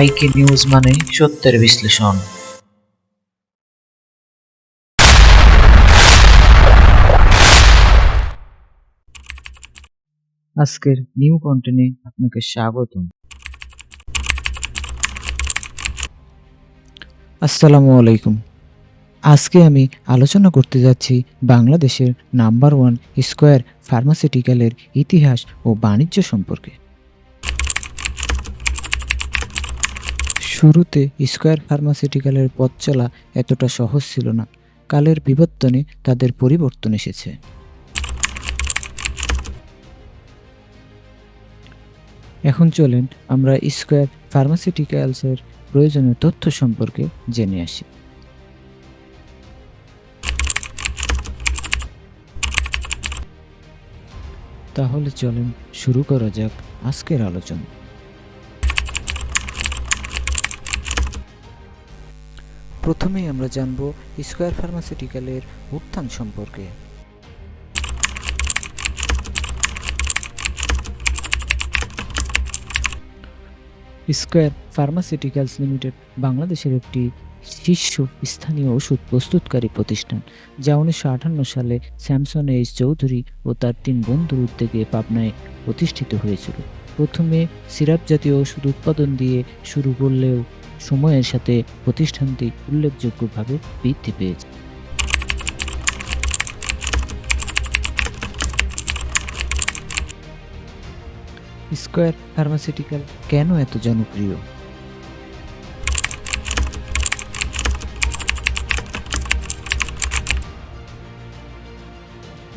আইকে নিউজ মানে সত্যের বিশ্লেষণ। আজকের নিউ কন্টেন্টে আপনাকে স্বাগতম। আসসালামু আলাইকুম। আজকে আমি আলোচনা করতে যাচ্ছি বাংলাদেশের নাম্বার ওয়ান স্কোয়ার ফার্মাসিউটিক্যালের ইতিহাস ও বাণিজ্য সম্পর্কে। শুরুতে স্কোয়ার ফার্মাসিউটিক্যালের পথ চলা এতটা সহজ ছিল না। কালের বিবর্তনে তাদের পরিবর্তন এসেছে। এখন চলেন আমরা স্কোয়ার ফার্মাসিউটিক্যালসের প্রয়োজনীয় তথ্য সম্পর্কে জেনে আসি। তাহলে চলেন শুরু করা যাক আজকের আলোচনা। প্রথমেই আমরা জানব স্কোয়ার ফার্মাসিউটিক্যালের উত্থান সম্পর্কে। স্কোয়ার ফার্মাসিউটিক্যালস লিমিটেড বাংলাদেশের একটি শীর্ষ স্থানীয় ওষুধ প্রস্তুতকারী প্রতিষ্ঠান, যা উনিশশো আটান্ন সালে স্যামসন এইচ চৌধুরী ও তার তিন বন্ধুর উদ্যোগে পাবনায় প্রতিষ্ঠিত হয়েছিল। প্রথমে সিরাপ জাতীয় ওষুধ উৎপাদন দিয়ে শুরু করলেও সময়ের সাথে প্রতিষ্ঠানটি উল্লেখযোগ্যভাবে বৃদ্ধি পেয়েছে। স্কোয়ার ফার্মাসিউটিক্যাল কেন এত জনপ্রিয়?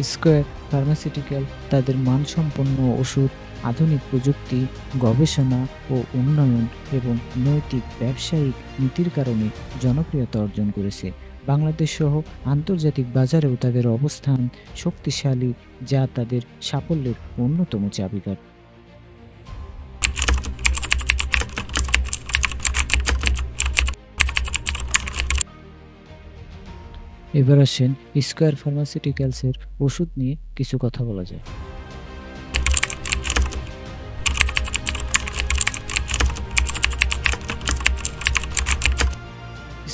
স্কোয়ার ফার্মাসিউটিক্যাল তাদের মানসম্পন্ন ওষুধ আধুনিক প্রযুক্তি, গবেষণা ও উন্নয়ন এবং নৈতিক ব্যবসায়িক নীতির কারণে জনপ্রিয়তা অর্জন করেছে। বাংলাদেশ সহ আন্তর্জাতিক বাজারেও তাদের অবস্থান শক্তিশালী, যা তাদের সাফল্যের অন্যতম চাবিকাঠি। এবার আসেন স্কোয়ার ফার্মাসিউটিক্যালসের ওষুধ নিয়ে কিছু কথা বলা যায়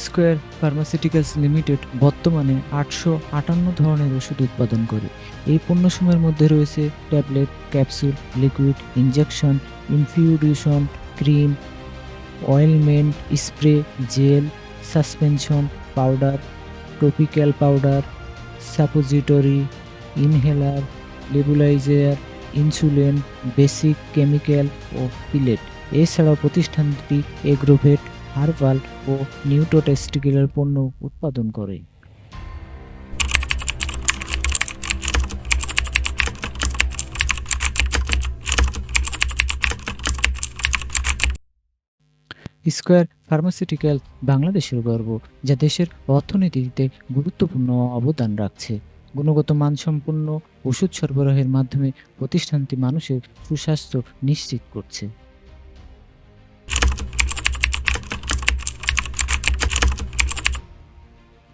স্কোয়ার ফার্মাসিউটিক্যালস লিমিটেড বর্তমানে আটশো আটান্ন ধরনের ওষুধ উৎপাদন করে। এই পণ্যসমূহের মধ্যে রয়েছে tablet, capsule, liquid injection infusion cream, ointment, spray, gel, suspension powder topical powder, suppository, inhaler nebuliser insulin, basic chemical ও পিলেট এছাড়াও প্রতিষ্ঠানটি এগ্রোভেট হার্বাল ও নিউটোটেস্টিকুলার পণ্য উৎপাদন করে। স্কোয়ার ফার্মাসিউটিক্যাল বাংলাদেশের গর্ব, যা দেশের অর্থনীতিতে গুরুত্বপূর্ণ অবদান রাখছে। গুণগত মানসম্পন্ন ওষুধ সরবরাহের মাধ্যমে প্রতিষ্ঠানটি মানুষের সুস্বাস্থ্য নিশ্চিত করছে।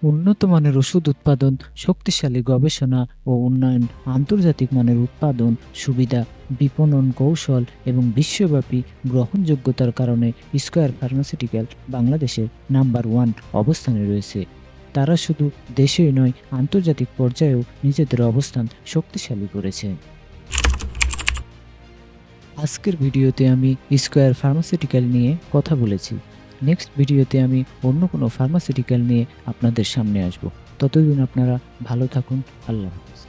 উন্নত মানের ওষুধ উৎপাদন, শক্তিশালী গবেষণা ও উন্নয়ন, আন্তর্জাতিক মানের উৎপাদন, সুবিধা, বিপণন কৌশল এবং বিশ্বব্যাপী গ্রহণযোগ্যতার কারণে স্কোয়ার ফার্মাসিউটিক্যাল বাংলাদেশের নাম্বার ওয়ান অবস্থানে রয়েছে। তারা শুধু দেশেই নয়, আন্তর্জাতিক পর্যায়েও নিজেদের অবস্থান শক্তিশালী করেছে। আজকের ভিডিওতে আমি স্কোয়ার ফার্মাসিউটিক্যাল নিয়ে কথা বলেছি। নেক্সট ভিডিওতে আমি অন্য কোনো ফার্মাসিউটিক্যাল নিয়ে আপনাদের সামনে আসব। ততদিন আপনারা ভালো থাকুন। আল্লাহ হাফিজ।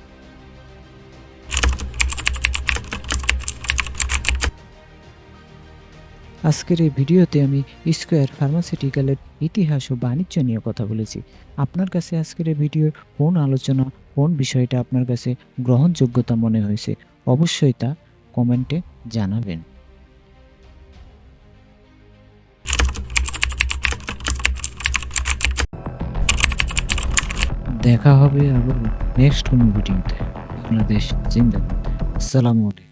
আজকের এই ভিডিওতে আমি স্কোয়ার ফার্মাসিউটিক্যালের ইতিহাস ও বাণিজ্য নিয়ে কথা বলেছি। আপনার কাছে আজকের এই ভিডিওর কোন আলোচনা, কোন বিষয়টা আপনার কাছে গ্রহণযোগ্যতা মনে হয়েছে, অবশ্যই তা কমেন্টে জানাবেন। দেখা হবে আবার নেক্সট কোনো ভিডিওতে বাংলাদেশ জিন্দাবাদ। আসসালামু আলাইকুম।